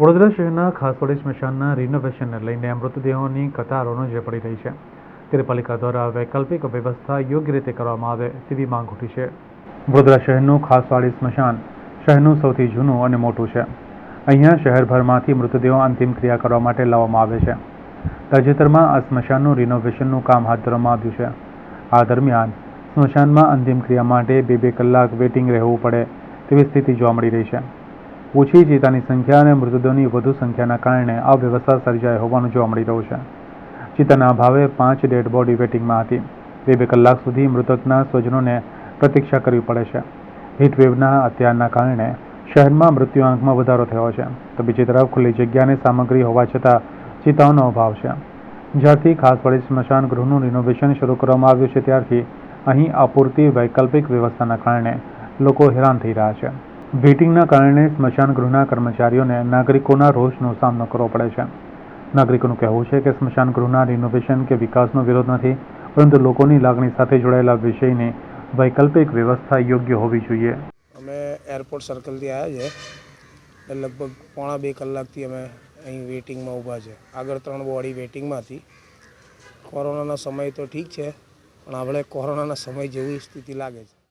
વડોદરા શહેરના ખાસવાડી સ્મશાનના રિનોવેશનને લઈને મૃતદેહોની કતારોનો જે પડી રહી છે. ત્યારે પાલિકા દ્વારા વૈકલ્પિક વ્યવસ્થા યોગ્ય રીતે કરવામાં આવે તેવી માંગ ઉઠી છે. વડોદરા શહેરનું ખાસવાડી સ્મશાન શહેરનું સૌથી જૂનું અને મોટું છે. અહીંયા શહેરભરમાંથી મૃતદેહો અંતિમ ક્રિયા કરવા માટે લાવવામાં આવે છે. તાજેતરમાં આ સ્મશાનનું રિનોવેશનનું કામ હાથ ધરવામાં આવ્યું છે. આ દરમિયાન સ્મશાનમાં અંતિમ ક્રિયા માટે બે બે કલાક વેઇટિંગ રહેવું પડે તેવી સ્થિતિ જોવા મળી રહી છે. ઓછી ચિતાની સંખ્યા અને મૃતદેહોની વધુ સંખ્યાના કારણે અવ્યવસ્થા સર્જાઈ હોવાનું જોવા મળી રહ્યું છે. ચિતાના અભાવે પાંચ ડેડ બોડી વેટિંગમાં હતી. બે બે કલાક સુધી મૃતકના સ્વજનોને પ્રતીક્ષા કરવી પડે છે. હીટવેવના અત્યારના કારણે શહેરમાં મૃત્યુઆંકમાં વધારો થયો છે. તો બીજી તરફ ખુલ્લી જગ્યાની સામગ્રી હોવા છતાં ચિતાઓનો અભાવ છે. જ્યારથી ખાસ વડી સ્મશાન ગૃહનું રિનોવેશન શરૂ કરવામાં આવ્યું છે, ત્યારથી અહીં અપૂરતી વૈકલ્પિક વ્યવસ્થાના કારણે લોકો હેરાન થઈ રહ્યા છે. વેટિંગના કારણે સ્મશાન ગૃહના કર્મચારીઓને નાગરિકોના રોષનો સામનો કરવો પડે છે. નાગરિકોનું કહેવું છે કે સ્મશાન ગૃહના રિનોવેશન કે વિકાસનો વિરોધ નથી, પરંતુ લોકોની લાગણી સાથે જોડાયેલા વિષયની વૈકલ્પિક વ્યવસ્થા યોગ્ય હોવી જોઈએ. અમે એરપોર્ટ સર્કલથી આવ્યા છે લગભગ પોણા બે કલાકથી અમે અહીં વેઇટિંગમાં ઊભા છે. આગળ ત્રણ બોડી વેઇટિંગમાં હતી કોરોનાનો સમય તો ઠીક છે, પણ આપણે કોરોનાના સમય જેવી સ્થિતિ લાગે છે.